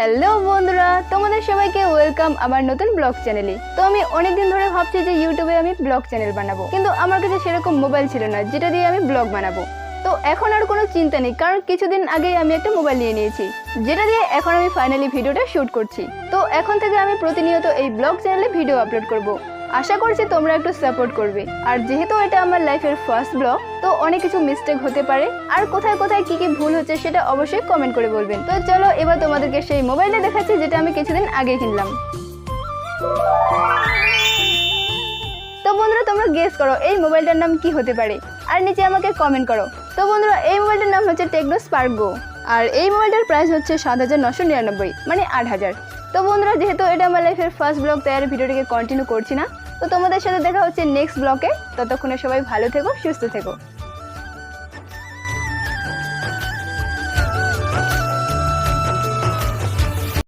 Hello বন্ধুরা, তোমাদের সবাইকে ওয়েলকাম আমার নতুন ব্লগ চ্যানেলে তো আমি অনেকদিন ধরে ভাবছি যে ইউটিউবে আমি ব্লগ চ্যানেল বানাবো, কিন্তু আমার কাছে সেরকম মোবাইল ছিল না, যেটা দিয়ে আমি ব্লগ বানাবো। তো এখন আর কোনো চিন্তা নেই, কারণ কিছুদিন আগেই আমি একটা মোবাইল নিয়ে নিয়েছি, যেটা দিয়ে এখন আমি ফাইনালি ভিডিওটা শ্যুট করছি। তো এখন থেকে আমি প্রতিনিয়ত এই ব্লগ চ্যানেলে ভিডিও আপলোড করব। আশা করছি তোমরা একটু সাপোর্ট করবে। আর যেহেতু এটা আমার লাইফের ফার্স্ট ব্লগ তো অনেক কিছু মিস্টেক হতে পারে। আর কোথায় কোথায় কি কি ভুল হচ্ছে সেটা অবশ্যই কমেন্ট করে বলবেন। তো চলো, এবার তোমাদেরকে সেই মোবাইলটা দেখাচ্ছি, যেটা আমি কিছুদিন আগে কিনলাম। তো বন্ধুরা, তোমরা গেস করো, এই মোবাইলটার নাম কি হতে পারে? আর নিচে আমাকে কমেন্ট করো। তো বন্ধুরা, এই মোবাইলটার নাম হচ্ছে টেকনো স্পার্ক গো আর এই মোবাইলটার প্রাইস হচ্ছে সাত হাজার নশো নিরানব্বই মানে আট হাজার। তো বন্ধুরা, যেহেতু এটা আমার লাইফের ফার্স্ট ব্লগ তাই আর ভিডিওটিকে কন্টিনিউ করছি না। তো তোমাদের সাথে দেখা হচ্ছে নেক্সট ব্লকে ততক্ষণে সবাই ভালো থেকো সুস্থ থেকো।